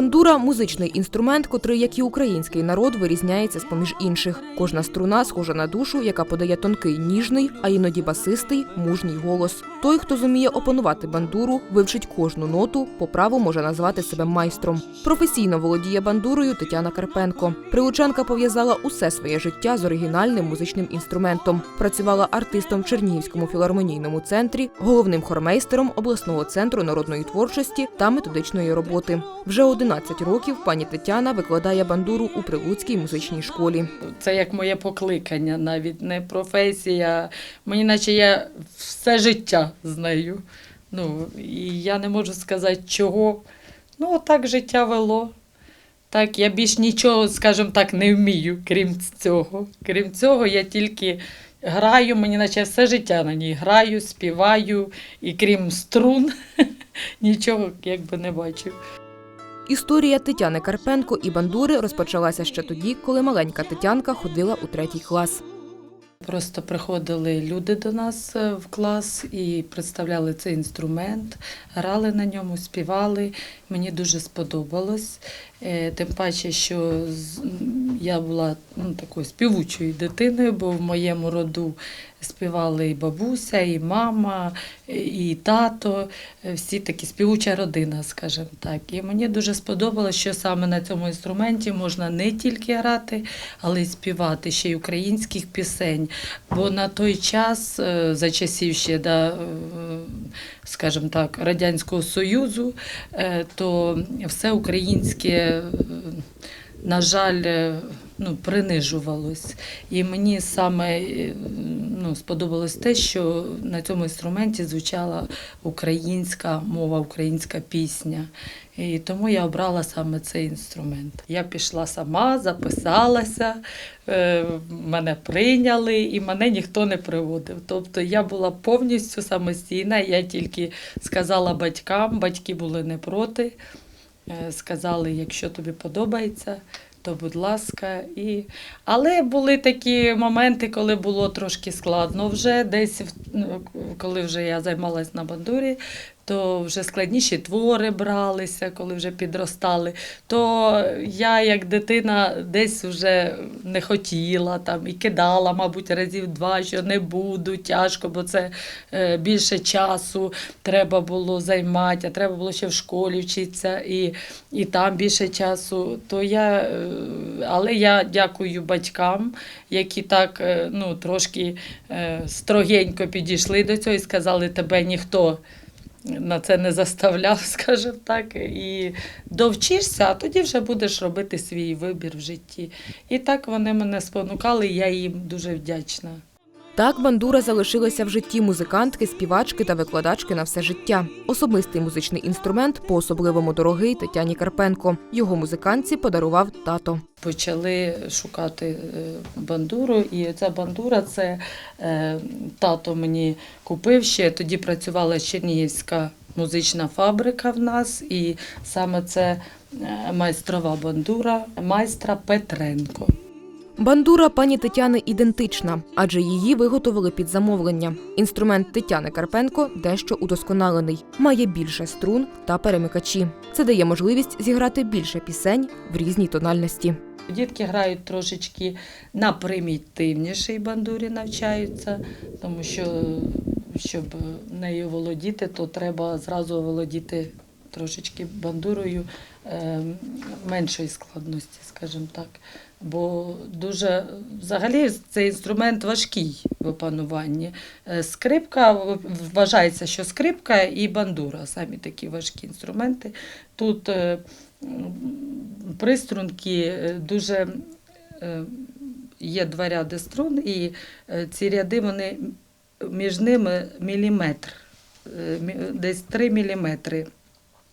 Бандура музичний інструмент, котрий, як і український народ, вирізняється з поміж інших. Кожна струна схожа на душу, яка подає тонкий, ніжний, а іноді басистий, мужній голос. Той, хто зуміє опанувати бандуру, вивчить кожну ноту, по праву може назвати себе майстром. Професійно володіє бандурою Тетяна Карпенко. Прилучанка пов'язала усе своє життя з оригінальним музичним інструментом. Працювала артистом в Чернігівському філармонійному центрі, головним хормейстером обласного центру народної творчості та методичної роботи. Вже 11 років пані Тетяна викладає бандуру у Прилуцькій музичній школі. Це як моє покликання, навіть не професія. Мені наче я все життя з нею. Ну, і я не можу сказати, чого. Ну, отак життя вело. Так, я більш нічого, скажімо так, не вмію, крім цього. Крім цього, я тільки граю, мені наче все життя на ній граю, співаю, і крім струн, нічого якби не бачу. Історія Тетяни Карпенко і бандури розпочалася ще тоді, коли маленька Тетянка ходила у третій клас. Просто приходили люди до нас е, в клас і представляли цей інструмент, грали на ньому, співали. Мені дуже сподобалось. Е, Тим паче, що я була ну, такою співучою дитиною, бо в моєму роду співали і бабуся, і мама, і тато, всі такі співуча родина, скажімо так. І мені дуже сподобалось, що саме на цьому інструменті можна не тільки грати, але й співати ще й українських пісень. Бо на той час, е, за часів ще, да, е, скажімо так, Радянського Союзу, е, то все українське, на жаль, е, ну, принижувалось. І мені саме е, ну, сподобалось те, що на цьому інструменті звучала українська мова, українська пісня. І тому я обрала саме цей інструмент. Я пішла сама, записалася, е, мене прийняли і мене ніхто не приводив. Тобто я була повністю самостійна, я тільки сказала батькам, батьки були не проти. Е, Сказали, якщо тобі подобається, то будь ласка. І... Але були такі моменти, коли було трошки складно вже десь, ну, коли вже я займалась на бандурі, то вже складніші твори бралися, коли вже підростали. То я, як дитина, десь вже не хотіла там і кидала, мабуть, разів два, що не буду, тяжко, бо це е, більше часу треба було займати, а треба було ще в школі вчитися, і, і там більше часу. То я, е, але я дякую батькам, які так е, ну, трошки строгенько підійшли до цього і сказали, тебе ніхто на це не заставляв, скажімо так. І довчишся, а тоді вже будеш робити свій вибір в житті. І так вони мене спонукали, я їм дуже вдячна. Так бандура залишилася в житті музикантки, співачки та викладачки на все життя. Особистий музичний інструмент по-особливому дорогий Тетяні Карпенко. Його музикантці подарував тато. Почали шукати е, бандуру, і ця бандура це е, тато мені купив ще. Тоді працювала Чернігівська музична фабрика в нас, і саме це е, майстрова бандура майстра Петренко. Бандура пані Тетяни ідентична, адже її виготовили під замовлення. Інструмент Тетяни Карпенко дещо удосконалений, має більше струн та перемикачі. Це дає можливість зіграти більше пісень в різній тональності. Дітки грають трошечки на примітивнішій бандурі, навчаються, тому що щоб нею володіти, то треба зразу володіти трошечки бандурою е, меншої складності, скажімо так. Бо дуже взагалі цей інструмент важкий в опануванні. Е, Скрипка вважається, що скрипка і бандура самі такі важкі інструменти. Тут е, приструнки дуже є два ряди струн, і ці ряди вони між ними міліметр, десь 3 міліметри.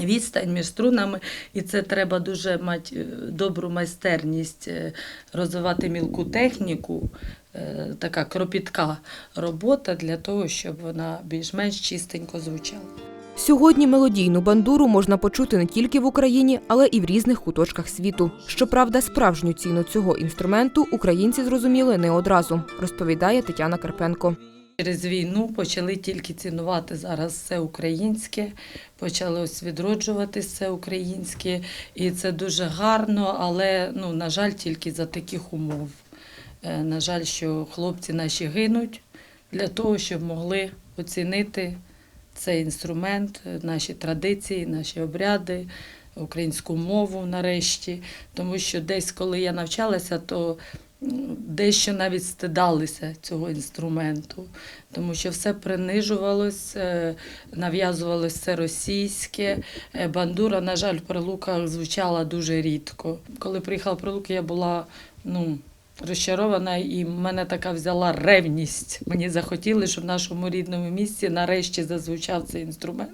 Відстань між струнами, і це треба дуже мати е, добру майстерність, е, розвивати мілку техніку, е, така кропітка робота для того, щоб вона більш-менш чистенько звучала. Сьогодні мелодійну бандуру можна почути не тільки в Україні, але і в різних куточках світу. Щоправда, справжню ціну цього інструменту українці зрозуміли не одразу, розповідає Тетяна Карпенко. Через війну почали тільки цінувати зараз все українське, почали ось відроджувати все українське, і це дуже гарно, але ну, на жаль, тільки за таких умов. Е, На жаль, що хлопці наші гинуть для того, щоб могли оцінити цей інструмент, е, наші традиції, наші обряди, українську мову нарешті. Тому що десь, коли я навчалася, то дещо навіть стидалися цього інструменту, тому що все принижувалось, е, нав'язувалось все російське. Е, Бандура, на жаль, в Прилуках звучала дуже рідко. Коли приїхала в Прилуки, я була ну, розчарована, і в мене така взяла ревність. Мені захотіли, щоб в нашому рідному місті нарешті зазвучав цей інструмент.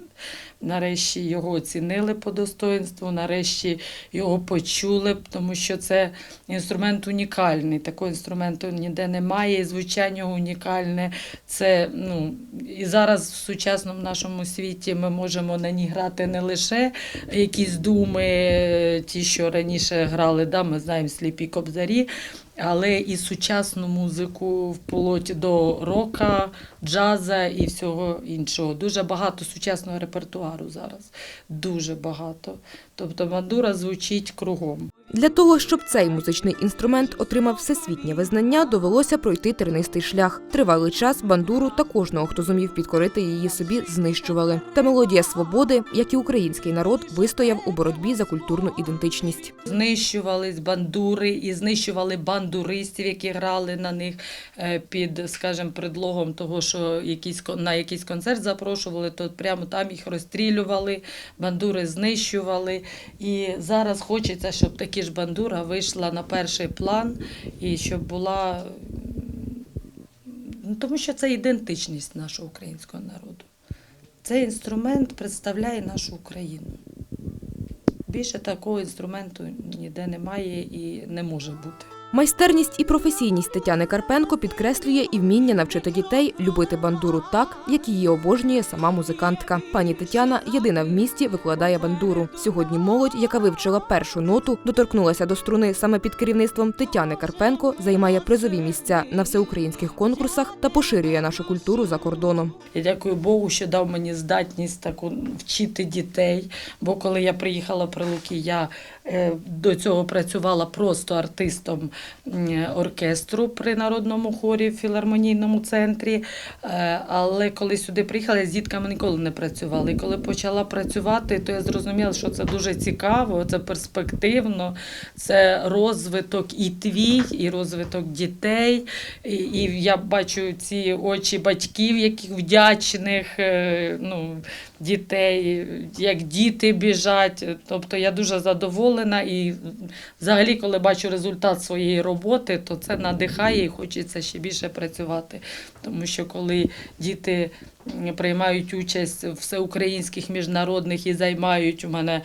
Нарешті його оцінили по достоинству, нарешті його почули, тому що це інструмент унікальний. Такого інструменту ніде немає, і звучання унікальне. Це, ну, і зараз в сучасному нашому світі ми можемо на ній грати не лише якісь думи, ті, що раніше грали, да, ми знаємо сліпі кобзарі, але і сучасну музику вплоть до рока, джаза і всього іншого. Дуже багато сучасного репертуару зараз. Дуже багато. Тобто мандура звучить кругом. Для того, щоб цей музичний інструмент отримав всесвітнє визнання, довелося пройти тернистий шлях. Тривалий час бандуру та кожного, хто зумів підкорити її собі, знищували. Та мелодія свободи, як і український народ, вистояв у боротьбі за культурну ідентичність. Знищувались бандури і знищували бандуристів, які грали на них е, під, скажімо, предлогом того, що на якийсь концерт запрошували, то прямо там їх розстрілювали, бандури знищували. І зараз хочеться, щоб такі ж бандура вийшла на перший план і щоб була. Ну, тому що це ідентичність нашого українського народу. Цей інструмент представляє нашу Україну. Більше такого інструменту ніде немає і не може бути. Майстерність і професійність Тетяни Карпенко підкреслює і вміння навчити дітей любити бандуру так, як її обожнює сама музикантка. Пані Тетяна єдина в місті викладає бандуру. Сьогодні молодь, яка вивчила першу ноту, доторкнулася до струни саме під керівництвом Тетяни Карпенко, займає призові місця на всеукраїнських конкурсах та поширює нашу культуру за кордоном. Я дякую Богу, що дав мені здатність таку вчити дітей. Бо коли я приїхала в Прилуки, я до цього працювала просто артистом оркестру при народному хорі в філармонійному центрі. Е, Але коли сюди приїхала, я з дітками ніколи не працювала. І коли почала працювати, то я зрозуміла, що це дуже цікаво, це перспективно, це розвиток і твій, і розвиток дітей. І, і я бачу ці очі батьків, яких вдячних е, ну, дітей, як діти біжать. Тобто я дуже задоволена і взагалі, коли бачу результат своєї роботи, то це надихає і хочеться ще більше працювати. Тому що коли діти приймають участь в всеукраїнських міжнародних і займають у мене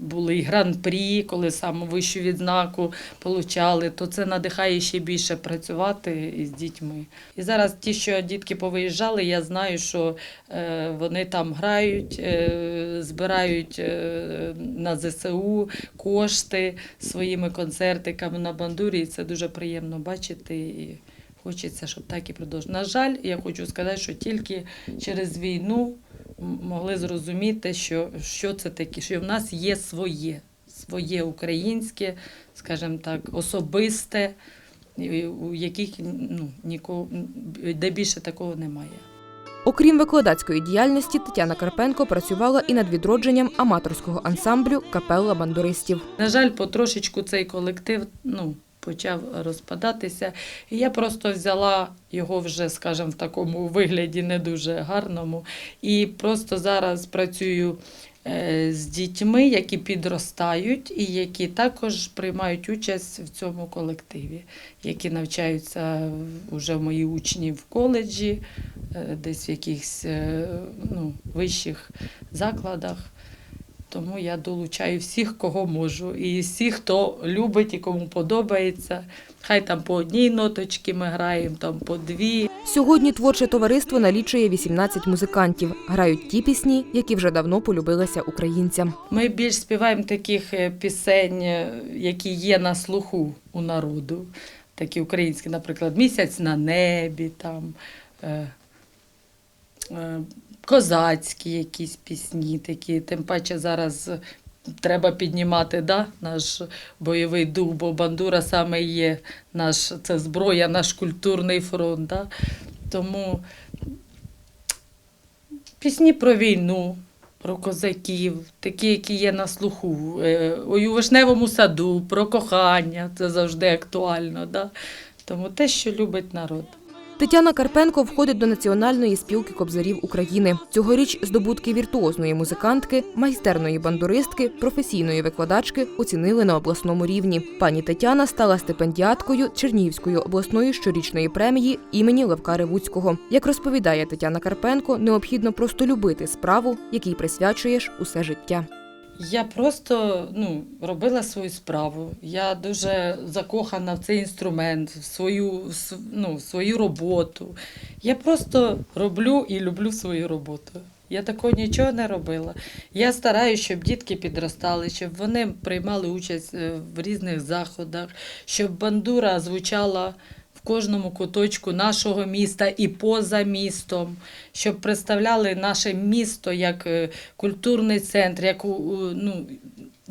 були і гран-прі, коли саму вищу відзнаку получали, то це надихає ще більше працювати із дітьми. І зараз ті, що дітки повиїжджали, я знаю, що е, вони там грають, е, збирають е, на ЗСУ кошти своїми концертиками на бандурі. І це дуже приємно бачити. Хочеться, щоб так і продовжувало. На жаль, я хочу сказати, що тільки через війну могли зрозуміти, що, що це таке, що в нас є своє, своє українське, скажімо так, особисте, у яких ну, нікого, де більше такого немає. Окрім викладацької діяльності, Тетяна Карпенко працювала і над відродженням аматорського ансамблю Капелла бандуристів. На жаль, потрошечку цей колектив ну, почав розпадатися. І я просто взяла його вже, скажімо, в такому вигляді не дуже гарному. І просто зараз працюю е, з дітьми, які підростають і які також приймають участь в цьому колективі, які навчаються вже мої учні в коледжі, е, десь в якихось е, ну, вищих закладах. Тому я долучаю всіх, кого можу, і всіх, хто любить і кому подобається. Хай там по одній ноточці ми граємо, там по дві. Сьогодні творче товариство налічує 18 музикантів. Грають ті пісні, які вже давно полюбилися українцям. Ми більш співаємо таких е, пісень, е, які є на слуху у народу. такі українські, наприклад, місяць на небі, там, е, козацькі якісь пісні, такі, тим паче зараз. Треба піднімати да, наш бойовий дух, бо бандура саме є наш, це зброя, наш культурний фронт. Да? Тому пісні про війну, про козаків, такі, які є на слуху. Е, у вишневому саду, про кохання, це завжди актуально. Да? Тому те, що любить народ. Тетяна Карпенко входить до Національної спілки кобзарів України. Цьогоріч здобутки віртуозної музикантки, майстерної бандуристки, професійної викладачки оцінили на обласному рівні. Пані Тетяна стала стипендіаткою Чернігівської обласної щорічної премії імені Левка Ревуцького. Як розповідає Тетяна Карпенко, необхідно просто любити справу, якій присвячуєш усе життя. Я просто ну, робила свою справу. Я дуже закохана в цей інструмент, в свою, ну, в свою роботу. Я просто роблю і люблю свою роботу. Я такого нічого не робила. Я стараюся, щоб дітки підростали, щоб вони приймали участь е, в різних заходах, щоб бандура звучала кожному куточку нашого міста і поза містом, щоб представляли наше місто як е, культурний центр, як ну,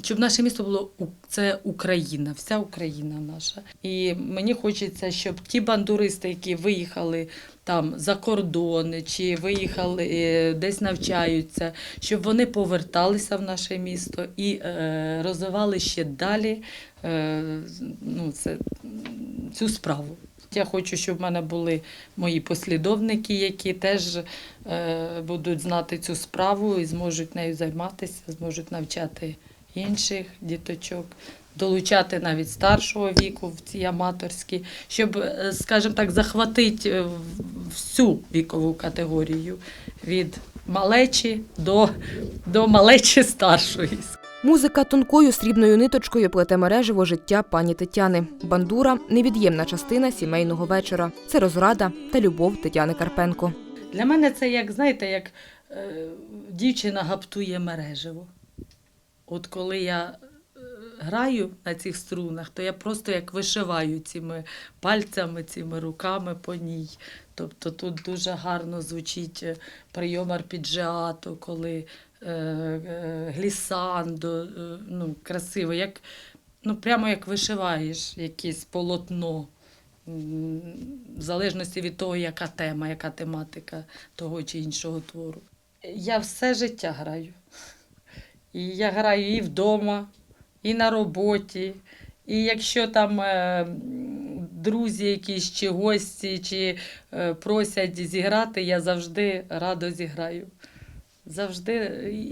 щоб наше місто було це Україна, вся Україна наша. І мені хочеться, щоб ті бандуристи, які виїхали там за кордони чи виїхали е, десь навчаються, щоб вони поверталися в наше місто і е, розвивали ще далі е, ну, це, цю справу. Я хочу, щоб в мене були мої послідовники, які теж е, будуть знати цю справу і зможуть нею займатися, зможуть навчати інших діточок, долучати навіть старшого віку в ці аматорські, щоб, е, скажімо так, захватити е, всю вікову категорію від малечі до, до малечі старшої. Музика тонкою срібною ниточкою плете мережево життя пані Тетяни. Бандура невід'ємна частина сімейного вечора. Це розрада та любов Тетяни Карпенко. Для мене це як, знаєте, як е, дівчина гаптує мережево. От коли я граю на цих струнах, то я просто як вишиваю цими пальцями, цими руками по ній. Тобто тут дуже гарно звучить е, прийом арпіджіату, коли е, е, глісандо, е, ну, красиво, як, ну, прямо як вишиваєш якесь полотно. В залежності від того, яка тема, яка тематика того чи іншого твору. Я все життя граю. І я граю і вдома, і на роботі. І якщо там е, друзі якісь чи гості, чи е, просять зіграти, я завжди радо зіграю. Завжди.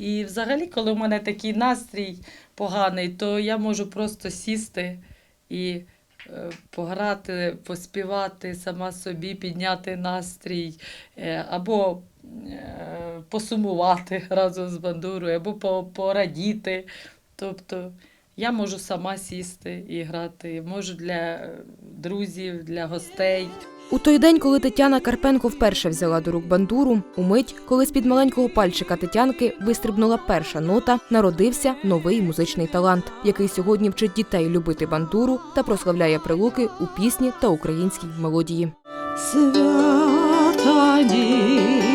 І взагалі, коли в мене такий настрій поганий, то я можу просто сісти і е, пограти, поспівати сама собі, підняти настрій, або посумувати разом з бандурою, або порадіти. Тобто я можу сама сісти і грати, можу для е, друзів, для гостей. У той день, коли Тетяна Карпенко вперше взяла до рук бандуру, умить, коли з-під маленького пальчика Тетянки вистрибнула перша нота, народився новий музичний талант, який сьогодні вчить дітей любити бандуру та прославляє прилуки у пісні та українській мелодії. Свята ніч